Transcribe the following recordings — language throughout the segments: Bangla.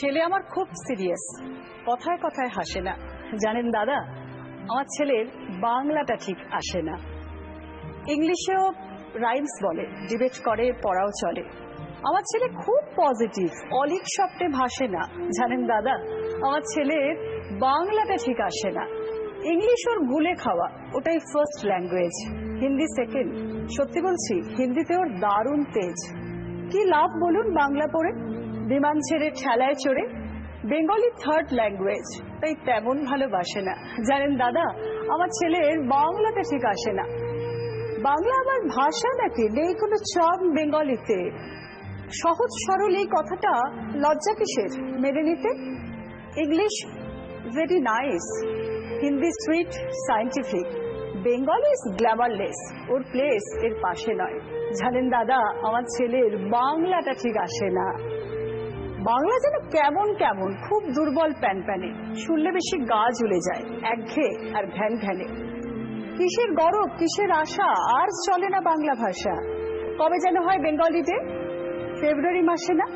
ছেলে আমার খুব সিরিয়াস। কথায় কথায় হাসে না। জানেন দাদা, আমার ছেলের বাংলাটা ঠিক আসে না। ইংলিশেও রাইমস বলে, ডিবেট করে, পড়াও চলে। আমার ছেলে খুব পজিটিভ, অলিক স্বপ্নে ভাসে না। জানেন দাদা, আমার ছেলের বাংলাটা ঠিক আসে না। ইংলিশ ওর গুলে খাওয়া, ওটাই ফার্স্ট ল্যাঙ্গুয়েজ হিন্দি সেকেন্ড সত্যি বলছি, হিন্দিতে ওর দারুণ তেজ। কি লাভ বলুন বাংলা পড়ে? বিমান ছেড়ে ঠেলায় চড়ে বেঙ্গলি থার্ড ল্যাঙ্গুয়েজ তাই তেমন ভালোবাসে না। জানেন দাদা, আমার ছেলের বাংলাটা ঠিক আসে না। বাংলা আমার ভাষা নাকি? নেই কোনো চম বেঙ্গলিতে। সহজ সরল এই কথাটা লজ্জা কিসের? মেনে নিতে? English very nice Hindi sweet scientific Bengali is glamourless or place এর পাশে নয়। জানেন দাদা, আমার ছেলের বাংলাটা ঠিক আসে না। বাংলা যেন কেমন কেমন, খুব দুর্বল প্যান প্যানে। শুনলে বেশি গা জ্বলে যায়, একঘেয়ে আর ঘ্যান ঘ্যানে কিসের গরব, কিসের আশা, আর চলে না বাংলা ভাষা। কবে যেন হয় বেঙ্গলিতে? ফেব্রুয়ারি মাসে না?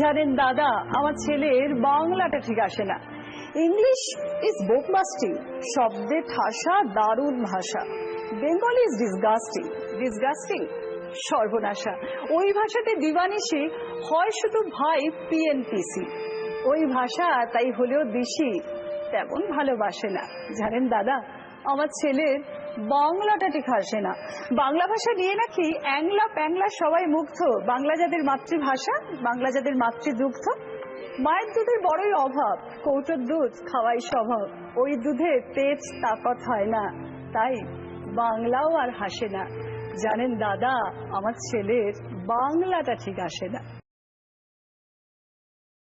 জানেন দাদা, আমার ছেলের বাংলাটা ঠিক আসে না। ইংলিশ ইজ বুকমাস্টিং শব্দে ঠাসা, দারুণ ভাষা। বেঙ্গলি ইজ ডিসগাস্টিং ডিসগাস্টিং সর্বনাশা। ওই ভাষাতে দিবানিশি হয় শুধু ভাই পিএনপিসি। ওই ভাষা তাই হলেও দিশি, তেমন ভালোবাসে না। জানেন দাদা, আমার ছেলের বাংলাটা ঠিক আসে না। বাংলা ভাষা নিয়ে নাকি অ্যাংলা প্যাংলা সবাই মুগ্ধ। বাংলা যাদের মাতৃভাষা, বাংলা যাদের মাতৃদুগ্ধ, মায়ের দুধের বড়ই অভাব। কৌটোর দুধ খাওয়াই স্বভাব। ওই দুধে তেজ তাকত হয় না। তাই বাংলাও আর হাসে না। জানেন দাদা আমার ছেলের বাংলাটা ঠিক আসে না।